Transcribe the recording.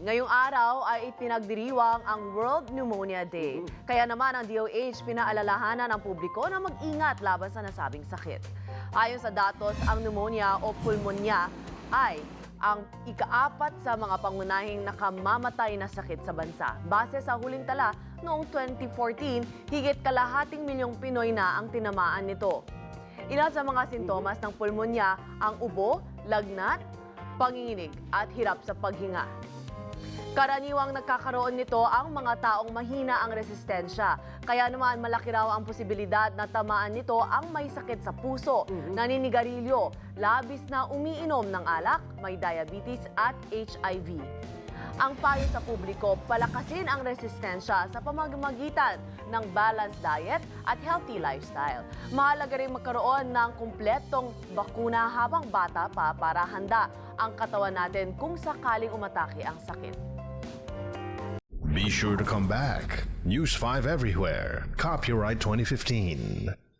Ngayong araw ay ipinagdiriwang ang World Pneumonia Day. Kaya naman ang DOH pinaalalahanan ang publiko na mag-ingat laban sa nasabing sakit. Ayon sa datos, ang pneumonia o pulmonya ay ang ikaapat sa mga pangunahing nakamamatay na sakit sa bansa. Base sa huling tala, noong 2014, higit kalahating milyong Pinoy na ang tinamaan nito. Ilan sa mga sintomas ng pulmonya ang ubo, lagnat, panginginig at hirap sa paghinga. Karaniwang nagkakaroon nito ang mga taong mahina ang resistensya. Kaya naman malaki raw ang posibilidad na tamaan nito ang may sakit sa puso, naninigarilyo, labis na umiinom ng alak, may diabetes at HIV. Ang payo sa publiko, palakasin ang resistensya sa pamamagitan ng balanced diet at healthy lifestyle. Mahalaga rin magkaroon ng kumpletong bakuna habang bata pa para handa ang katawan natin kung sakaling umatake ang sakit. Be sure to come back. News 5 everywhere. Copyright 2015.